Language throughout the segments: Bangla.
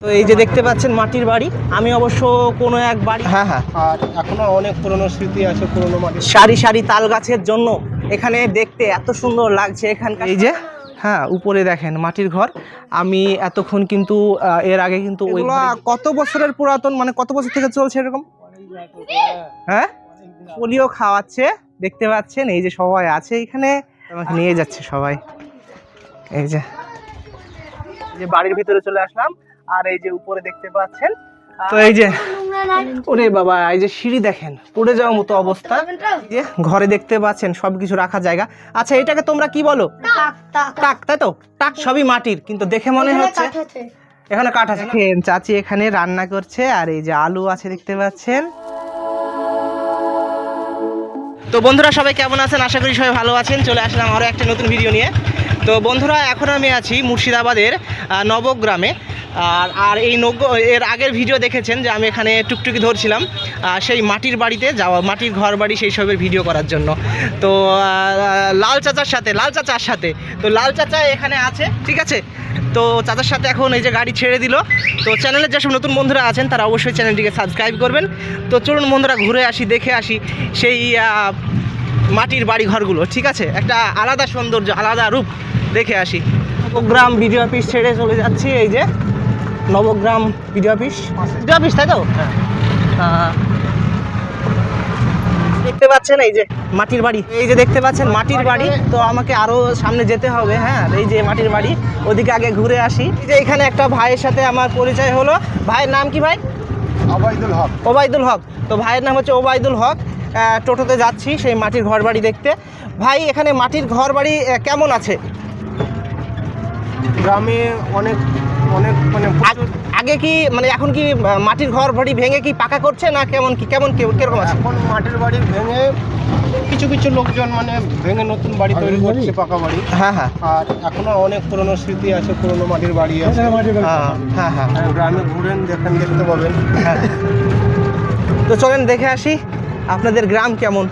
তো এই যে দেখতে পাচ্ছেন মাটির বাড়ি আমি অবশ্য কোনো এক বাড়ি হ্যাঁ হ্যাঁ। আর এখনও অনেক পুরনো স্মৃতি আছে পুরনো মাটির। সারি সারি তাল গাছের জন্য। এখানে দেখতে এত সুন্দর লাগছে এখানকার এই যে হ্যাঁ উপরে দেখেন মাটির ঘর। আমি এতক্ষণ কিন্তু এর আগে কিন্তু কত বছরের পুরাতন? মানে কত বছর থেকে চলছে এরকম? হ্যাঁ? পোলিও খাওয়াচ্ছে দেখতে পাচ্ছেন এই যে সবাই আছে এখানে। আমাকে নিয়ে যাচ্ছে সবাই। এই যে। এই যে বাড়ির ভিতরে চলে আসলাম। আর এই যে উপরে দেখতে পাচ্ছেন তো এই যে ওরে বাবা এই যে সিঁড়ি দেখেন পড়ে যাওয়ার মতো অবস্থা। যে ঘরে দেখতে পাচ্ছেন সবকিছু রাখার জায়গা। আচ্ছা এটাকে তোমরা কি বলো? টাক তাই তো? টাক সবই মাটির কিন্তু দেখে মনে হচ্ছে এখানে কাঠ আছে। চাচি এখানে রান্না করছে আর এই যে আলু আছে দেখতে পাচ্ছেন। তো বন্ধুরা সবাই কেমন আছেন? আশা করি সবাই ভালো আছেন। চলে আসলাম আরও একটা নতুন ভিডিও নিয়ে। তো বন্ধুরা এখন আমি আছি মুর্শিদাবাদের আহ, নবগ্রামে। আর আর এই নৌকো এর আগের ভিডিও দেখেছেন যে আমি এখানে টুকটুকি ধরছিলাম সেই মাটির বাড়িতে যাওয়া, মাটির ঘর বাড়ি সেই সবের ভিডিও করার জন্য। তো লাল চাচার সাথে, লাল চাচার সাথে, তো লাল চাচা এখানে আছে, ঠিক আছে? তো চাচার সাথে এখন এই যে গাড়ি ছেড়ে দিল। তো চ্যানেলের যেসব নতুন বন্ধুরা আছেন, তারা অবশ্যই চ্যানেলটিকে সাবস্ক্রাইব করবেন। তো চলুন বন্ধুরা ঘুরে আসি, দেখে আসি সেই মাটির বাড়ি ঘরগুলো ঠিক আছে? একটা আলাদা সৌন্দর্য, আলাদা রূপ দেখে আসি। নবগ্রাম ভিডিও অফিস ছেড়ে চলে যাচ্ছি, এই যে। Nabagram video office. Video office তাই তো? হ্যাঁ। দেখতে পাচ্ছেন এই যে মাটির বাড়ি। এই যে দেখতে পাচ্ছেন মাটির বাড়ি। তো আমাকে আরও সামনে যেতে হবে হ্যাঁ? এই যে মাটির বাড়ি। ওদিকে আগে ঘুরে আসি। এই যে এখানে একটা ভাইয়ের সাথে আমার পরিচয় হলো। ভাইয়ের নাম কি ভাই? আবাইদুল হক। ওবায়দুল হক। তো ভাইয়ের নাম হচ্ছে ওবায়দুল হক। টোটোতে যাচ্ছি সেই মাটির ঘর বাড়ি দেখতে। ভাই এখানে মাটির ঘর বাড়ি কেমন আছে? গ্রামে অনেক অনেক মানে আগে কি মানে এখন কি মাটির ঘর বাড়ি ভেঙে কি পাকা করছে না কেমন কি কেমন কি- কীরকম আছে? এখন মাটির বাড়ি ভেঙে কিছু কিছু লোকজন মানে ভেঙে নতুন বাড়ি তৈরি করছে পাকা বাড়ি। হ্যাঁ হ্যাঁ। আর এখনও অনেক পুরনো স্মৃতি আছে পুরনো মাটির বাড়ি আছে। হ্যাঁ, হ্যাঁ হ্যাঁ গ্রামে ঘুরেন দেখেন দেখতে পাবেন। তো চলেন দেখে আসি আপনাদের গ্রাম কেমন?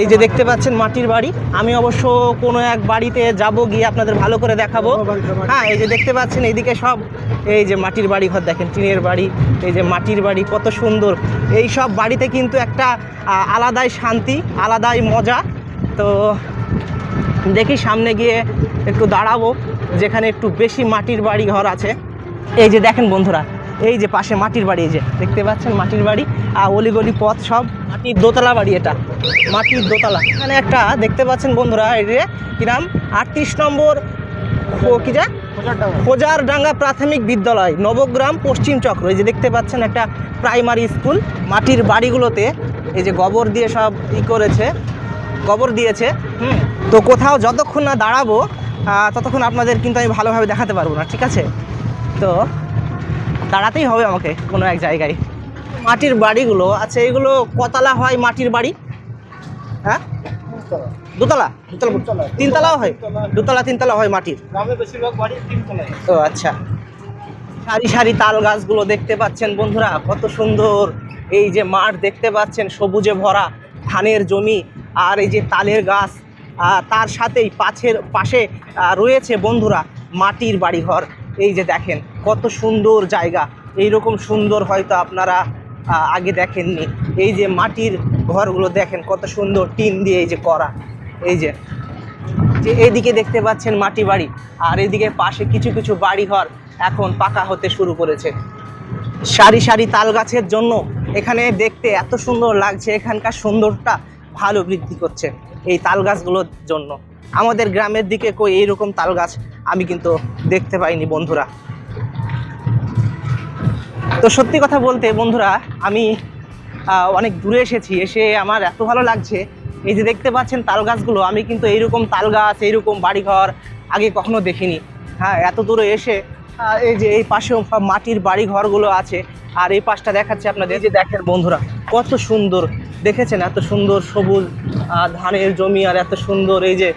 এই যে দেখতে পাচ্ছেন মাটির বাড়ি। আমি অবশ্য কোনো এক বাড়িতে যাব, গিয়ে আপনাদের ভালো করে দেখাবো। হ্যাঁ এই যে দেখতে পাচ্ছেন, এইদিকে সব এই যে মাটির বাড়ি ঘর দেখেন, টিনের বাড়ি, এই যে মাটির বাড়ি, কত সুন্দর। এই সব বাড়িতে কিন্তু একটা আলাদাই শান্তি, আলাদাই মজা। তো দেখি সামনে গিয়ে একটু দাঁড়াবো, যেখানে একটু বেশি মাটির বাড়ি ঘর আছে। এই যে দেখেন বন্ধুরা এই যে পাশে মাটির বাড়ি, এই যে দেখতে পাচ্ছেন মাটির বাড়ি, আর অলিগলি পথ সব মাটির দোতলা বাড়ি এটা, মাটির দোতলা। এখানে একটা দেখতে পাচ্ছেন বন্ধুরা, এই যে কি নাম? আটত্রিশ নম্বর কি যা? খোজারডাঙ্গা প্রাথমিক বিদ্যালয়, নবগ্রাম পশ্চিম চক্র। এই যে দেখতে পাচ্ছেন একটা প্রাইমারি স্কুল, মাটির বাড়িগুলোতে এই যে গোবর দিয়ে সব ই করেছে, গোবর দিয়েছে। হুম, তো কোথাও যতক্ষণ না দাঁড়াবো ততক্ষণ আপনাদের কিন্তু আমি ভালোভাবে দেখাতে পারব না, ঠিক আছে? তো দাঁড়াতেই হবে আমাকে কোনো এক জায়গায়। মাটির বাড়িগুলো আচ্ছা এগুলো কতলা হয় মাটির বাড়ি? হ্যাঁ? দোতলা। দোতলা? তিনতলাও হয়? দোতলা তিনতলা হয় মাটির? ও আচ্ছা। সারি সারি তাল গাছগুলো দেখতে পাচ্ছেন বন্ধুরা কত সুন্দর। এই যে মাঠ দেখতে পাচ্ছেন সবুজে ভরা ধানের জমি আর এই যে তালের গাছ। তার সাথেই পাশের পাশে রয়েছে বন্ধুরা মাটির বাড়িঘর। এই যে দেখেন, কত সুন্দর জায়গা। এই রকম সুন্দর হয়তো আপনারা আগে দেখেননি। এই যে মাটির ঘরগুলো দেখেন, কত সুন্দর টিন দিয়ে এই যে করা। এই যে যে এদিকে দেখতে পাচ্ছেন মাটি বাড়ি, আর এদিকে পাশে কিছু কিছু বাড়ি ঘর এখন পাকা হতে শুরু করেছে। সারি সারি তাল গাছের জন্য এখানে দেখতে এত সুন্দর লাগছে, এখানকার সুন্দরটা ভালো বৃদ্ধি করছে এই তাল গাছগুলোর জন্য। আমাদের গ্রামের দিকে কই এইরকম তাল গাছ আমি কিন্তু দেখতে পাইনি, বন্ধুরা। তো সত্যি কথা বলতে, বন্ধুরা, আমি অনেক দূরে এসেছি, এসে আমার এত ভালো লাগছে। এই যে দেখতে পাচ্ছেন তাল গাছগুলো, আমি কিন্তু এইরকম তাল গাছ, এইরকম বাড়িঘর আগে কখনো দেখিনি। হ্যাঁ এত দূরে এসে এই যে এই সব মাটির বাড়ি ঘরগুলো আছে, আর এই পাশটা দেখাচ্ছে আপনাদের। এই যে দেখেন বন্ধুরা, কত সুন্দর। দেখেছেন এত সুন্দর সবুজ ধানের জমি, আর এত সুন্দর এই যে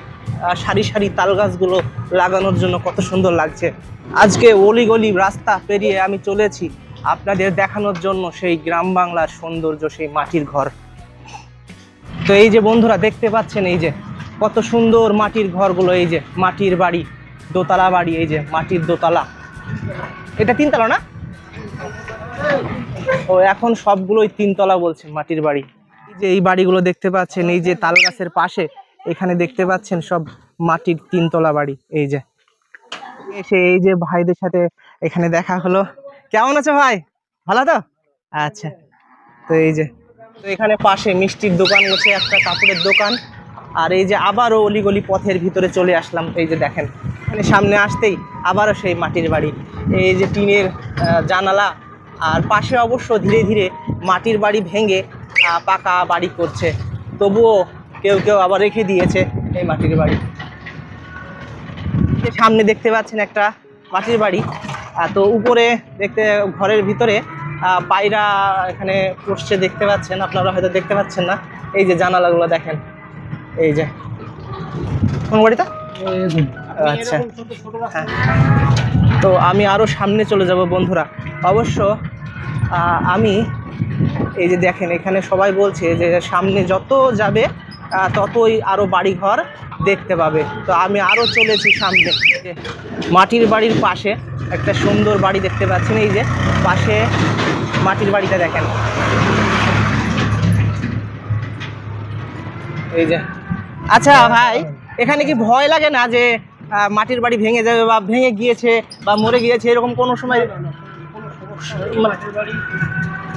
সারি সারি তাল গাছগুলো লাগানোর জন্য কত সুন্দর লাগছে। আজকে অলিগলি রাস্তা পেরিয়ে আমি চলেছি আপনাদের দেখানোর জন্য সেই গ্রাম বাংলার সৌন্দর্য, সেই মাটির ঘর। তো এই যে বন্ধুরা দেখতে পাচ্ছেন এই যে, কত সুন্দর মাটির ঘরগুলো, এই যে মাটির বাড়ি, দোতলা বাড়ি, এই যে মাটির দোতলা। এটা তিনতলা না? ও, এখন সবগুলোই তিনতলা বলছে মাটির বাড়ি। এই যে এই বাড়িগুলো দেখতে পাচ্ছেন, এই যে তাল গাছের পাশে এখানে দেখতে পাচ্ছেন সব মাটির তিনতলা বাড়ি, এই যে। এসে এই যে ভাইদের সাথে এখানে দেখা হলো। কেমন আছে ভাই? ভালো তো? আচ্ছা তো এই যে। তো এখানে পাশে মিষ্টির দোকান হচ্ছে একটা কাপড়ের দোকান। আর এই যে আবারও অলিগলি পথের ভিতরে চলে আসলাম, এই যে দেখেন। এখানে সামনে আসতেই আবারও সেই মাটির বাড়ি। এই যে টিনের জানালা। আর পাশে অবশ্য ধীরে ধীরে মাটির বাড়ি ভেঙে পাকা বাড়ি করছে। তবুও কেউ কেউ আবার রেখে দিয়েছে এই মাটির বাড়ি। সামনে দেখতে পাচ্ছেন একটা মাটির বাড়ি। তো উপরে দেখতে, ঘরের ভিতরে পায়রা এখানে পড়ছে দেখতে পাচ্ছেন, আপনারা হয়তো দেখতে পাচ্ছেন না। এই যে জানালাগুলো দেখেন। এই যে। কোন বাড়িটা? আচ্ছা। হ্যাঁ। তো আমি আরও সামনে চলে যাব বন্ধুরা। অবশ্য আমি, এই যে দেখেন, এখানে সবাই বলছে যে সামনে যত যাবে ততই আরও বাড়িঘর দেখতে পাবে। তো আমি আরও চলেছি সামনে। মাটির বাড়ির পাশে একটা সুন্দর বাড়ি দেখতে পাচ্ছেন। এই যে পাশে মাটির বাড়িটা দেখেন। এই যে। আচ্ছা ভাই এখানে কি ভয় লাগে না যে মাটির বাড়ি ভেঙে যাবে বা ভেঙে গিয়েছে বা মরে গিয়েছে? এরকম কোনো সময়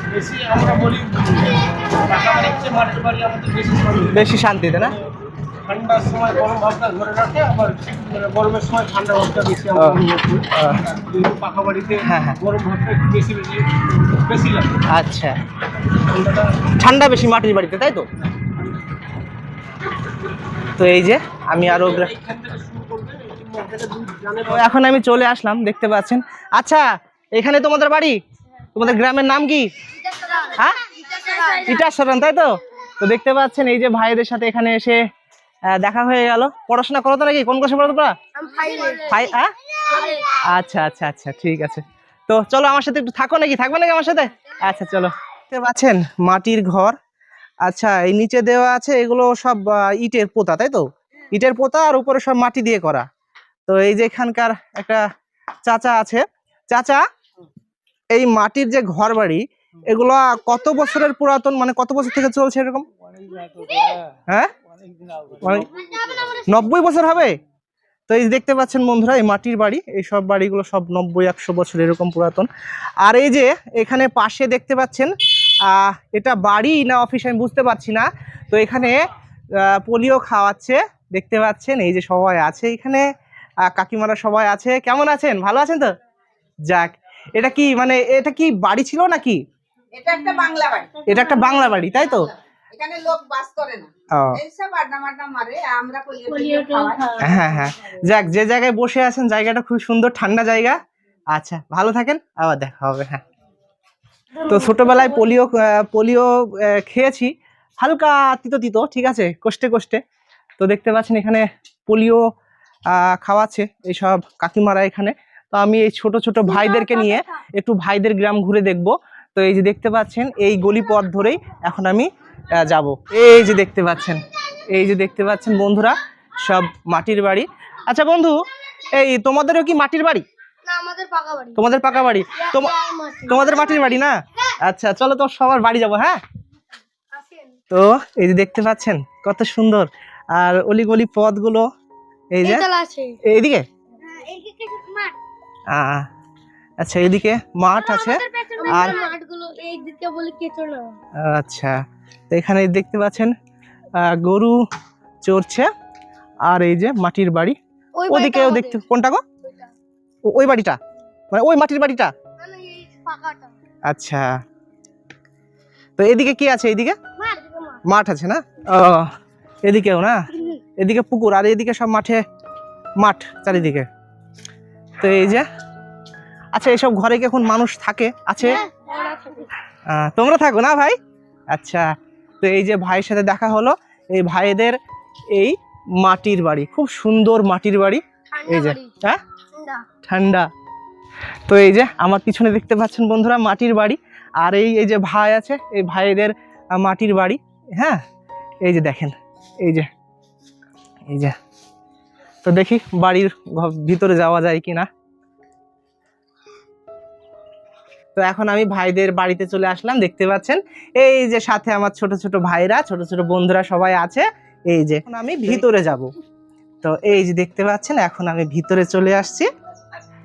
বেশি আমরা বলি বেশি শান্তিতে না? ঠান্ডার সময় গরম ভাবটা ধরে রাখে আবার মানে গরমের সময় ঠান্ডা ভাবটা বেশি পাকা বাড়িতে হ্যাঁ, হ্যাঁ। গরম ভাবটা একটু বেশি বেশি বেশি লাগে। আচ্ছা। ঠান্ডা বেশি মাটির বাড়িতে তাই তো? তো এই যে আমি আরও গ্রা- এইখান থেকে শুরু করবে এই যে মধ্যে দুধ জানে তো এখন আমি চলে আসলাম দেখতে পাচ্ছেন। আচ্ছা এখানে তোমাদের বাড়ি? তোমাদের গ্রামের নাম কি? হ্যাঁ? ইটাসরণ তাই তো? তো দেখতে পাচ্ছেন এই যে ভাইদের সাথে এখানে এসে দেখা হয়ে গেল। পড়াশোনা করো তো নাকি? কোন ক্লাসে পড়ো তোমরা? হ্যাঁ? আচ্ছা আচ্ছা আচ্ছা ঠিক আছে। তো চলো আমার সাথে একটু থাকো নাকি? থাকবে নাকি আমার সাথে? আচ্ছা চলো। দেখতে পাচ্ছেন মাটির ঘর। আচ্ছা এই নিচে দেওয়া আছে, এগুলো সব ইটের পোতা, তাই তো? ইটের পোতা আর উপরে সব মাটি দিয়ে করা। তো এই যে এখানকার একটা চাচা আছে। চাচা? এই মাটির যে ঘর বাড়ি এগুলো কত বছরের পুরাতন? মানে কত বছর থেকে চলছে এরকম? হ্যাঁ? নব্বই বছর হবে? তো এই দেখতে পাচ্ছেন বন্ধুরা এই মাটির বাড়ি এই সব বাড়িগুলো সব নব্বই একশো বছর এরকম পুরাতন। আর এই যে এখানে পাশে দেখতে পাচ্ছেন আহ, এটা বাড়ি না অফিস আমি বুঝতে পারছি না। তো এখানে পোলিও খাওয়াচ্ছে দেখতে পাচ্ছেন এই যে সবাই আছে এখানে। কাকিমারা সবাই আছে। কেমন আছেন? ভালো আছেন তো? যাক এটা কি মানে এটা কি বাড়ি ছিল নাকি? এটা একটা বাংলা বাড়ি। এটা একটা বাংলা বাড়ি তাই তো? এখানে লোক বাস করে না। খাওয়াই। হ্যাঁ হ্যাঁ যাক যে জায়গায় বসে আছেন জায়গাটা খুব সুন্দর ঠান্ডা জায়গা। আচ্ছা ভালো থাকেন আবার দেখা হবে হ্যাঁ। তো ছোটবেলায় পোলিও পোলিও খেয়েছি। হালকা তিতো তিতো ঠিক আছে কষ্টে কষ্টে। তো দেখতে পাচ্ছেন এখানে পোলিও আহ, খাওয়াচ্ছে এইসব কাকিমারা এখানে। তো আমি এই ছোট ছোট ভাইদেরকে নিয়ে একটু ভাইদের গ্রাম ঘুরে দেখব। তো এই যে দেখতে পাচ্ছেন এই গলি পথ ধরেই এখন আমি যাব। এই যে দেখতে পাচ্ছেন এই যে দেখতে পাচ্ছেন বন্ধুরা সব মাটির বাড়ি। আচ্ছা বন্ধু এই তোমাদেরও কি মাটির বাড়ি? তোমাদের পাকা বাড়ি? তোমা- তোমাদের মাটির বাড়ি। না? আচ্ছা চলো তো সবার বাড়ি যাব হ্যাঁ? তো এই যে দেখতে পাচ্ছেন কত সুন্দর। আর অলি অলিগলি পথগুলো এই যে এইদিকে আচ্ছা এদিকে মাঠ আছে। আর আচ্ছা তো এখানে দেখতে পাচ্ছেন গরু চড়ছে আর এই যে মাটির বাড়ি। ওদিকেও দেখতে কোনটা গো? ওই বাড়িটা। মানে ওই মাটির বাড়িটা? আচ্ছা। তো এদিকে কি আছে এইদিকে মাঠ মাঠ। আছে না? ও এদিকেও না? এদিকে পুকুর আর এদিকে সব মাঠে মাঠ চারিদিকে। তো এই যে আচ্ছা এইসব ঘরে কি এখন মানুষ থাকে? আছে? তোমরা থাকো না ভাই? আচ্ছা তো এই যে ভাইয়ের সাথে দেখা হলো এই ভাইদের এই মাটির বাড়ি খুব সুন্দর মাটির বাড়ি। এই যে হ্যাঁ? ঠান্ডা। তো এই যে আমার পিছনে দেখতে পাচ্ছেন বন্ধুরা মাটির বাড়ি আর এই এই যে ভাই আছে এই ভাইদের মাটির বাড়ি হ্যাঁ? এই যে দেখেন এই যে এই যে। তো দেখি বাড়ির ভিতরে যাওয়া যায় কি না তো এখন আমি ভাইদের বাড়িতে চলে আসলাম, দেখতে পাচ্ছেন? এই যে সাথে আমার ছোট ছোট ভাইরা, ছোট ছোট বন্ধুরা সবাই আছে। এই যে এখন আমি ভিতরে যাব। তো এই যে দেখতে পাচ্ছেন, এখন আমি ভিতরে চলে আসছি।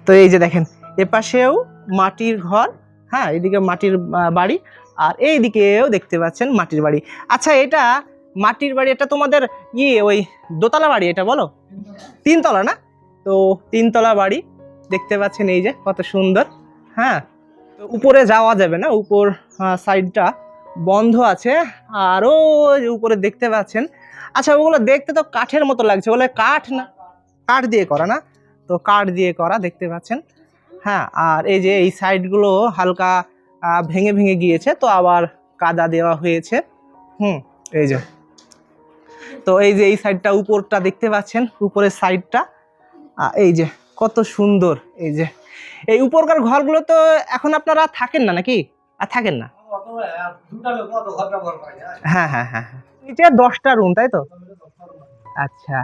তো এই যে দেখেন, এপাশেও মাটির ঘর হ্যাঁ এদিকে মাটির বাড়ি, আর এই দিকেও দেখতে পাচ্ছেন মাটির বাড়ি। আচ্ছা এটা মাটির বাড়ি, এটা তোমাদের ই, ওই দোতলা বাড়ি এটা বলো? তিনতলা না? তো তিনতলা বাড়ি, দেখতে পাচ্ছেন এই যে, কত সুন্দর। হ্যাঁ তো উপরে যাওয়া যাবে না, উপর সাইডটা বন্ধ আছে। আরও উপরে দেখতে পাচ্ছেন আচ্ছা ওগুলো দেখতে তো কাঠের মতো লাগছে, বলে কাঠ না, কাঠ দিয়ে করা না? তো কাঠ দিয়ে করা, দেখতে পাচ্ছেন। হ্যাঁ আর এই যে এই সাইডগুলো হালকা ভেঙে ভেঙে গিয়েছে, তো আবার কাদা দেওয়া হয়েছে। হুম, এই যে। তো এই যে এই সাইডটা উপরটা দেখতে পাচ্ছেন? উপরের সাইডটা এই যে, কত সুন্দর, এই যে। এই উপরকার ঘরগুলো তো এখন আপনারা থাকেন না নাকি? আর থাকেন না? হ্যাঁ হ্যাঁ হ্যাঁ হ্যাঁ। নিচে দশটা রুম তাই তো? আচ্ছা।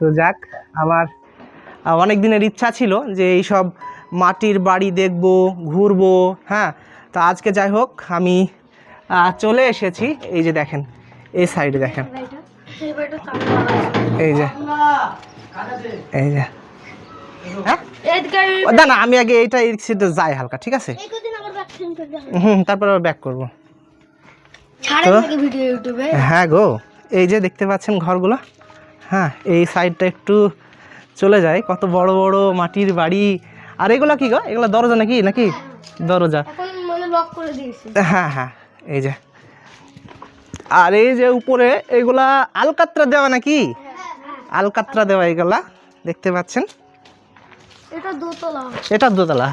তো যাক, আমার অনেক দিনের ইচ্ছা ছিল যে এই সব মাটির বাড়ি দেখব, ঘুরবো হ্যাঁ। তো আজকে যাই হোক, আমি চলে এসেছি। এই যে দেখেন এই সাইডে দেখেন। এই যে। এই যে। হ্যাঁ? না আমি আগে এইটা এই যাই হালকা ঠিক আছে? হুম তারপর আবার ব্যাক করব। হ্যাঁ গো এই যে দেখতে পাচ্ছেন ঘরগুলো? হ্যাঁ এই সাইডটা একটু চলে যায় কত বড় বড় মাটির বাড়ি। আর এগুলো কি গো? এগুলো দরজা নাকি? নাকি? দরজা। এখন মানে হ্যাঁ হ্যাঁ এই যে। আর এই যে উপরে এগুলা আলকাত্রা দেওয়া নাকি? আলকাত্রা দেওয়া এগুলা দেখতে পাচ্ছেন? এটা দোতলা। এটা দোতলা।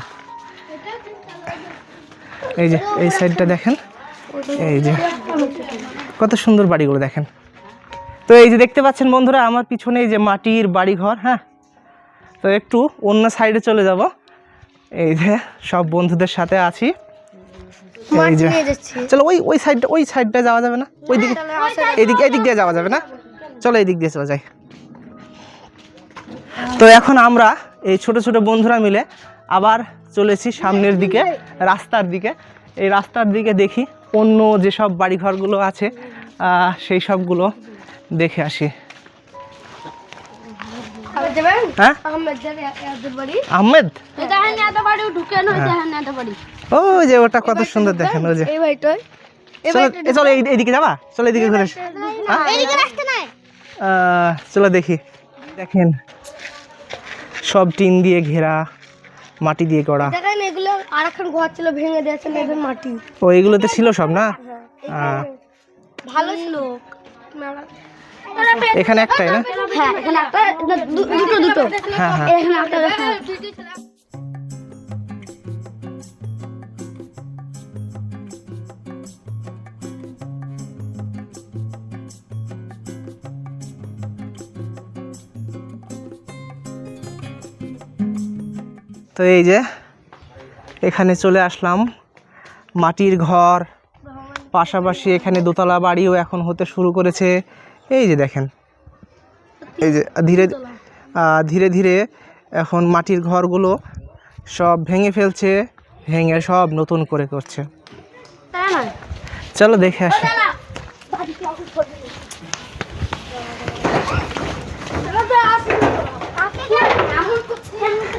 এই যে এই সাইডটা দেখেন। এই যে কত সুন্দর বাড়িগুলো দেখেন। তো এই যে দেখতে পাচ্ছেন বন্ধুরা আমার পিছনে এই যে মাটির বাড়ি ঘর হ্যাঁ? তো একটু অন্য সাইডে চলে যাব। এই যে সব বন্ধুদের সাথে আছি। এই যে চলো ওই ওই সাইডটা ওই সাইডটা যাওয়া যাবে না? ওই দিকে এদিক এদিক দিয়ে যাওয়া যাবে না? চলো এদিক দিয়ে চলে যাই। তো এখন আমরা এই ছোট ছোট বন্ধুরা মিলে আবার চলেছি সামনের দিকে রাস্তার দিকে। এই রাস্তার দিকে দেখি অন্য যেসব বাড়িঘরগুলো আছে সেই সবগুলো দেখে আসি। এত বাড়ি। ওই যে ওটা কত সুন্দর দেখেন ওই যে। চলো এইদিকে যাবা? চলো এইদিকে ঘুরে। হ্যাঁ? চলো দেখি। দেখেন। সব টিন দিয়ে ঘেরা মাটি দিয়ে করা দেখেন এগুলো ঘর ছিল ভেঙে দিয়েছে এদের মাটি। ও এগুলোতে ছিল সব না? ভালো ছিল। এখানে একটাই না? হ্যাঁ এখানে একটা দুটো দুটো। হ্যাঁ হ্যাঁ। এখানে একটা হ্যাঁ। তো এই যে এখানে চলে আসলাম। মাটির ঘর। পাশাপাশি এখানে দোতলা বাড়িও এখন হতে শুরু করেছে। এই যে দেখেন। এই যে ধীরে ধীরে ধীরে এখন মাটির ঘরগুলো সব ভেঙে ফেলছে ভেঙে সব নতুন করে করছে। চলো দেখে আসি।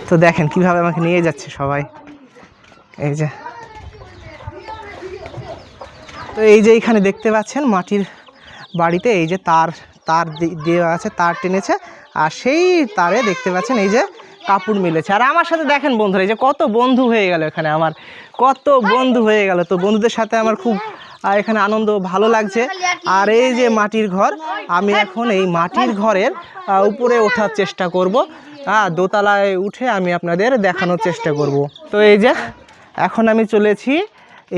তো দেখেন কীভাবে আমাকে নিয়ে যাচ্ছে সবাই। এই যে। তো এই যে এখানে দেখতে পাচ্ছেন মাটির বাড়িতে এই যে তার তার দেওয়া আছে তার টেনেছে, আর সেই তারে দেখতে পাচ্ছেন এই যে কাপড় মিলেছে। আর আমার সাথে দেখেন বন্ধুরা, এই যে কত বন্ধু হয়ে গেল এখানে আমার, কত বন্ধু হয়ে গেল। তো বন্ধুদের সাথে আমার খুব এখানে আনন্দ, ভালো লাগছে। আর এই যে মাটির ঘর, আমি এখন এই মাটির ঘরের উপরে ওঠার চেষ্টা করব। হ্যাঁ দোতলায় উঠে আমি আপনাদের দেখানোর চেষ্টা করব। তো এই যে, এখন আমি চলেছি।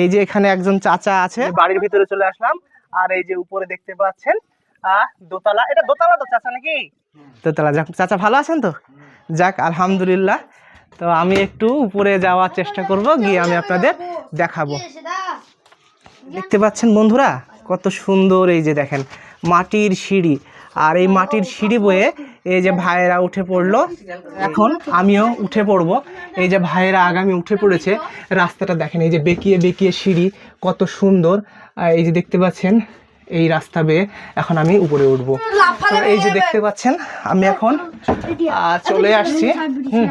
এই যে এখানে একজন চাচা আছে। বাড়ির ভিতরে চলে আসলাম। আর এই যে উপরে দেখতে পাচ্ছেন দোতলা। এটা দোতলা তো, চাচা নাকি? দোতলা। যাক, চাচা ভালো আছেন তো? যাক, আলহামদুলিল্লাহ। তো আমি একটু উপরে যাওয়ার চেষ্টা করব, গিয়ে আমি আপনাদের দেখাবো। দেখতে পাচ্ছেন বন্ধুরা, কত সুন্দর এই যে দেখেন, মাটির সিঁড়ি। আর এই মাটির সিঁড়ি বয়ে এই যে ভাইয়েরা উঠে পড়ল। এখন আমিও উঠে পড়ব। এই যে ভাইয়েরা আগামী উঠে পড়েছে, রাস্তাটা দেখেন, এই যে বেঁকিয়ে বেঁকিয়ে সিঁড়ি, কত সুন্দর। এই যে দেখতে পাচ্ছেন, এই রাস্তা বেয়ে এখন আমি উপরে উঠবো। এই যে দেখতে পাচ্ছেন, আমি এখন চলে আসছি, হুম,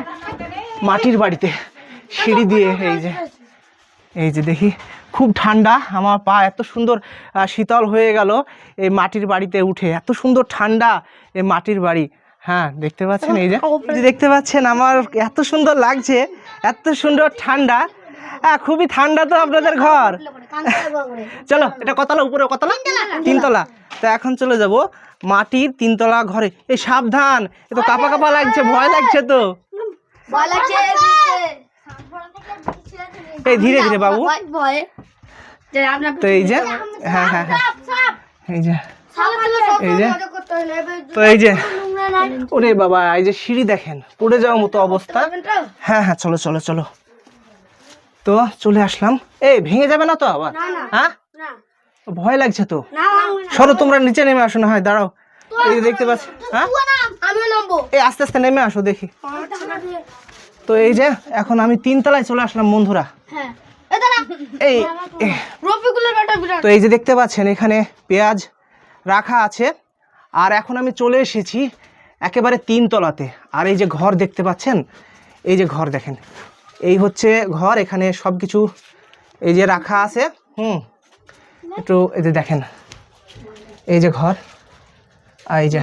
মাটির বাড়িতে। সিঁড়ি দিয়ে, এই যে এই যে দেখি খুব ঠান্ডা আমার পা এত সুন্দর শীতল হয়ে গেল এই মাটির বাড়িতে উঠে। এত সুন্দর ঠান্ডা এই মাটির বাড়ি। হ্যাঁ দেখতে পাচ্ছেন এই যে দেখতে পাচ্ছেন আমার এত সুন্দর লাগছে এত সুন্দর ঠান্ডা। হ্যাঁ খুবই ঠান্ডা তো আপনাদের ঘর। চলো এটা কতলা উপরে কতলা? তিনতলা। তো এখন চলে যাব মাটির তিনতলা ঘরে। এই সাবধান এ তো কাপা কাপা লাগছে ভয় লাগছে তো। ভয় লাগছে এই ধীরে ধীরে বাবু। তো এই যে হ্যাঁ হ্যাঁ হ্যাঁ। এই যে। এই যে। তো এই যে। ওরে বাবা এই যে সিঁড়ি দেখেন পড়ে যাওয়ার মতো অবস্থা। হ্যাঁ হ্যাঁ চলো চলো চলো। তো চলে আসলাম। এই ভেঙে যাবে না তো আবার? হ্যাঁ? ভয় লাগছে তো? সরো তোমরা নিচে নেমে আসো না হয় দাঁড়াও। এই দেখতে পাচ্ছ হ্যাঁ? এই আস্তে আস্তে নেমে আসো দেখি। তো এই যে এখন আমি তিনতলায় চলে আসলাম বন্ধুরা। হ্যাঁ। এই তো এই যে দেখতে পাচ্ছেন এখানে পেঁয়াজ রাখা আছে। আর এখন আমি চলে এসেছি একেবারে তিনতলাতে। আর এই যে ঘর দেখতে পাচ্ছেন এই যে ঘর দেখেন। এই হচ্ছে ঘর এখানে সব কিছু এই যে রাখা আছে। হুম একটু এই যে দেখেন। এই যে ঘর আর এই যে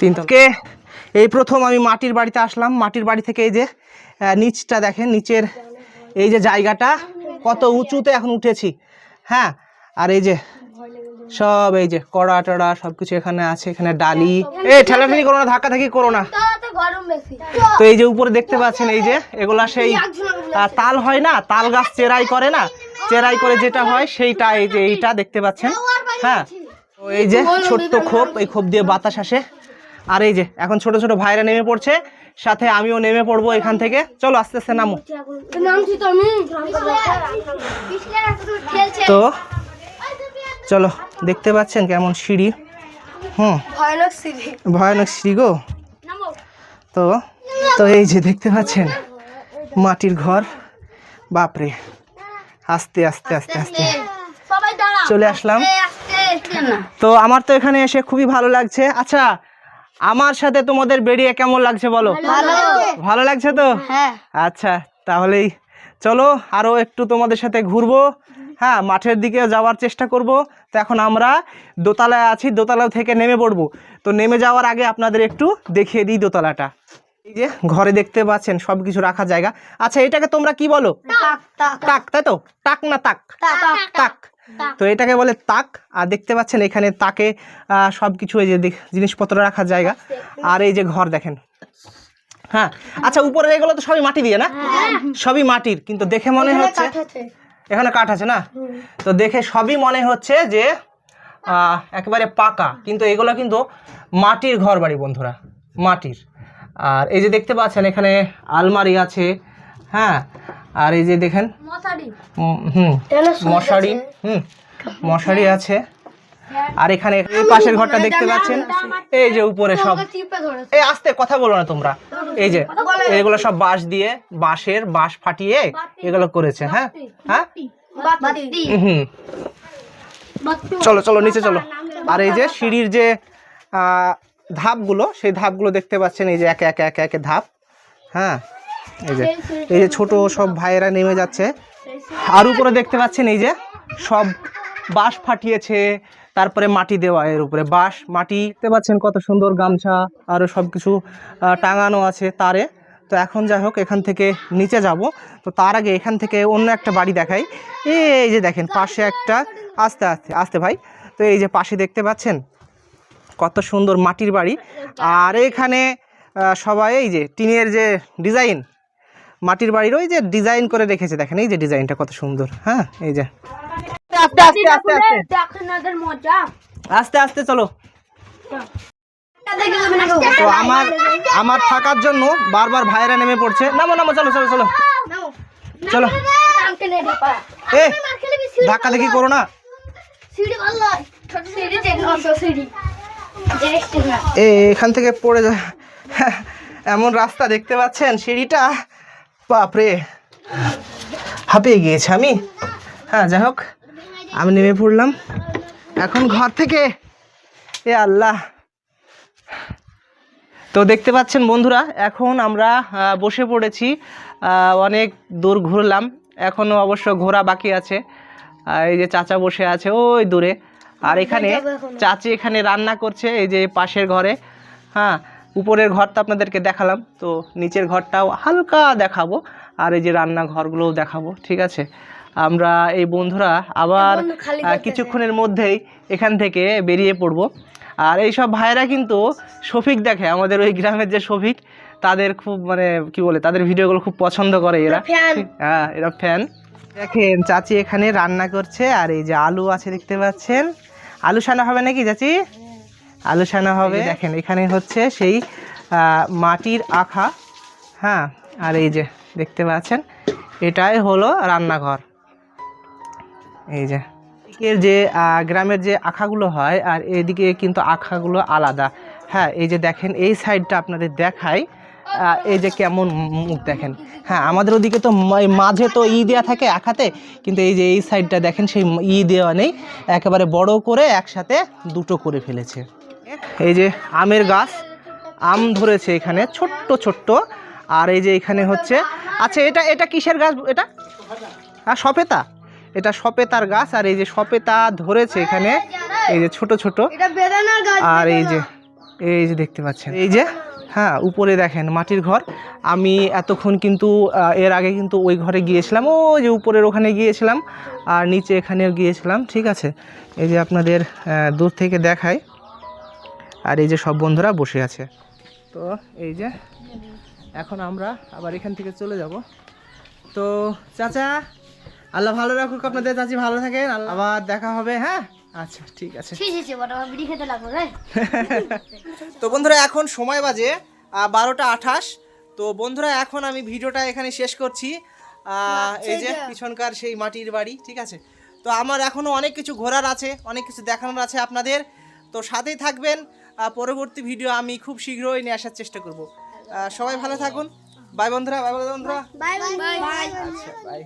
তিনতলা। এই প্রথম আমি মাটির বাড়িতে আসলাম। মাটির বাড়ি থেকে এই যে নিচটা দেখেন নিচের এই যে জায়গাটা কত উঁচুতে এখন উঠেছি। হ্যাঁ আর এই যে সব এই যে কড়া টড়া সব কিছু এখানে আছে এখানে ডালি। এই ঠেলাঠেলি করো না ধাক্কা ধাক্কি করো না। তাতে গরম বেশি। তো এই যে উপরে দেখতে পাচ্ছেন এই যে এগুলা সেই তাল হয় না তাল গাছ চেরাই করে না। চেরাই করে যেটা হয় সেইটা এই যে এইটা দেখতে পাচ্ছেন। হ্যাঁ এই যে ছোট্ট খোপ এই খোপ দিয়ে বাতাস আসে। আর এই যে এখন ছোট ছোট ভাইরা নেমে পড়ছে সাথে আমিও নেমে পড়ব এখান থেকে। চলো আস্তে আস্তে নামো। তো আমি। খেলছে তো চলো দেখতে পাচ্ছেন কেমন সিঁড়ি? হুম। ভয়ানক সিবি ভয়ানক সিঁড়ি গো। তো তো এই যে দেখতে পাচ্ছেন? মাটির ঘর। বাপরে। আস্তে আস্তে আস্তে আস্তে। চলে আসলাম। তো আমার তো এখানে এসে খুবই ভালো লাগছে। আচ্ছা আমার সাথে তোমাদের বেরিয়ে কেমন লাগছে বলো? ভালো লাগছে। তো? হ্যাঁ। আচ্ছা তাহলেই চলো আরও একটু তোমাদের সাথে ঘুরবো। হ্যাঁ মাঠের দিকে যাওয়ার চেষ্টা করব। তো এখন আমরা দোতলায় আছি দোতলা থেকে নেমে পড়ব। তো নেমে যাওয়ার আগে আপনাদের একটু দেখিয়ে দিই দোতলাটা। এই যে ঘরে দেখতে পাচ্ছেন সব কিছু রাখার জায়গা। আচ্ছা এটাকে তোমরা কি বলো? টাক তাই তো? টাক না তাক? টাক তাক। তো এটাকে বলে তাক। আর দেখতে পাচ্ছেন এখানে তাকে সব কিছু এই যে জিনিসপত্র রাখার জায়গা। আর এই যে ঘর দেখেন। হ্যাঁ আচ্ছা উপরে এগুলো তো সবই মাটি দিয়ে না? সবই মাটির কিন্তু দেখে মনে হচ্ছে এখানে কাঠ আছে না? তো দেখে সবই মনে হচ্ছে যে একেবারে পাকা। কিন্তু এগুলো কিন্তু মাটির ঘর বাড়ি বন্ধুরা মাটির। আর এই যে দেখতে পাচ্ছেন এখানে আলমারি আছে। হ্যাঁ আর এই যে দেখেন মশারি। হুম মশারি হুম মশারি আছে। আর এখানে এই পাশের ঘরটা দেখতে পাচ্ছেন? এই যে উপরে সব। এই আস্তে কথা বলো না তোমরা। এই যে এগুলো সব বাঁশ দিয়ে বাঁশের বাঁশ ফাটিয়ে এগুলো করেছে হ্যাঁ? হ্যাঁ? হুম চলো চলো নিচে চলো। আর এই যে সিঁড়ির যে ধাপগুলো সেই ধাপগুলো দেখতে পাচ্ছেন এই যে একে একে একে একে ধাপ হ্যাঁ? এই যে এই যে ছোট সব ভাইয়েরা নেমে যাচ্ছে। আর উপরে দেখতে পাচ্ছেন এই যে, সব বাঁশ ফাটিয়েছে, তারপরে মাটি দেওয়া এর উপরে। বাঁশ, মাটি, দেখতে পাচ্ছেন কত সুন্দর গামছা আরও সব কিছু টাঙানো আছে তারে। তো এখন যাই হোক, এখান থেকে নিচে যাব। তো তার আগে এখান থেকে অন্য একটা বাড়ি দেখাই। এই যে দেখেন, পাশে একটা, আস্তে আস্তে আস্তে ভাই। তো এই যে পাশে দেখতে পাচ্ছেন, কত সুন্দর মাটির বাড়ি। আর এখানে সবাই এই যে টিনের যে ডিজাইন মাটির বাড়ির ওই যে ডিজাইন করে রেখেছে, দেখেন এই যে ডিজাইনটা কত সুন্দর হ্যাঁ এই যে। আস্তে আস্তে আস্তে আস্তে। আস্তে আস্তে, চলো। তো আমার আমার থাকার জন্য বারবার ভাইয়েরা নেমে পড়ছে। নামো নামো, চলো চলো চলো। চলো। এ, ধাক্কা দেখি করো না। এখান থেকে পড়ে যা। এমন রাস্তা দেখতে পাচ্ছেন, সিঁড়িটা। বাপরে। হাঁপিয়ে গিয়েছে আমি। হ্যাঁ যাই হোক আমি নেমে পড়লাম। এখন ঘর থেকে। এ আল্লাহ। তো দেখতে পাচ্ছেন বন্ধুরা এখন আমরা বসে পড়েছি। অনেক দূর ঘুরলাম। এখনও অবশ্য ঘোরা বাকি আছে। এই যে চাচা বসে আছে ওই দূরে। আর এখানে। চাচি এখানে রান্না করছে এই যে পাশের ঘরে। হ্যাঁ উপরের ঘরটা আপনাদেরকে দেখালাম তো নিচের ঘরটাও হালকা দেখাবো আর এই যে রান্নাঘরগুলোও দেখাবো ঠিক আছে? আমরা এই বন্ধুরা আবার। কিছুক্ষণের মধ্যেই এখান থেকে বেরিয়ে পড়ব। আর এই সব ভাইরা কিন্তু শফিক দেখে আমাদের ওই গ্রামের যে শফিক তাদের খুব মানে কি বলে তাদের ভিডিওগুলো খুব পছন্দ করে এরা। হ্যাঁ এরা ফ্যান দেখেন চাচি এখানে রান্না করছে আর এই যে আলু আছে দেখতে পাচ্ছেন। আলু সানা হবে নাকি চাচি? আলু সানা হবে। দেখেন এখানে হচ্ছে সেই মাটির আখা। হ্যাঁ আর এই যে দেখতে পাচ্ছেন এটাই হলো রান্নাঘর। এই যে এদিকের যে গ্রামের যে আখাগুলো হয় আর এদিকে কিন্তু আখাগুলো আলাদা। হ্যাঁ এই যে দেখেন এই সাইডটা আপনাদের দেখায় এই যে কেমন মুখ দেখেন। হ্যাঁ আমাদের ওদিকে তো মাঝে তো ই দেওয়া থাকে আখাতে কিন্তু এই যে এই সাইডটা দেখেন সেই ই দেওয়া নেই। একেবারে বড় করে একসাথে দুটো করে ফেলেছে। এই যে আমের গাছ আম ধরেছে এখানে ছোট্ট ছোট্ট। আর এই যে এখানে হচ্ছে আচ্ছা এটা এটা কিসের গাছ এটা? হ্যাঁ সপেতা। এটা সপেতার গাছ আর এই যে সপেতা ধরেছে এখানে এই যে ছোট ছোট। আর এই যে এই যে দেখতে পাচ্ছেন এই যে হ্যাঁ উপরে দেখেন মাটির ঘর। আমি এতক্ষণ কিন্তু এর আগে কিন্তু ওই ঘরে গিয়েছিলাম ও যে উপরের ওখানে গিয়েছিলাম আর নিচে এখানেও গিয়েছিলাম ঠিক আছে? এই যে আপনাদের দূর থেকে দেখায় আর এই যে সব বন্ধুরা বসে আছে। তো এই যে এখন আমরা আবার এখান থেকে চলে যাব। তো চাচা আল্লাহ ভালো রাখুক আপনাদের চাচি ভালো থাকেন আবার দেখা হবে হ্যাঁ? আচ্ছা ঠিক আছে। তো বন্ধুরা এখন সময় বাজে বারোটা আঠাশ। তো বন্ধুরা এখন আমি ভিডিওটা এখানে শেষ করছি। এই যে পিছনকার সেই মাটির বাড়ি ঠিক আছে? তো আমার এখনও অনেক কিছু ঘোরার আছে অনেক কিছু দেখানোর আছে আপনাদের। তো সাথেই থাকবেন। পরবর্তী ভিডিও আমি খুব শীঘ্রই নিয়ে আসার চেষ্টা করব। সবাই ভালো থাকুন। বাই বন্ধুরা বাই বন্ধুরা। বাই বাই আচ্ছা বাই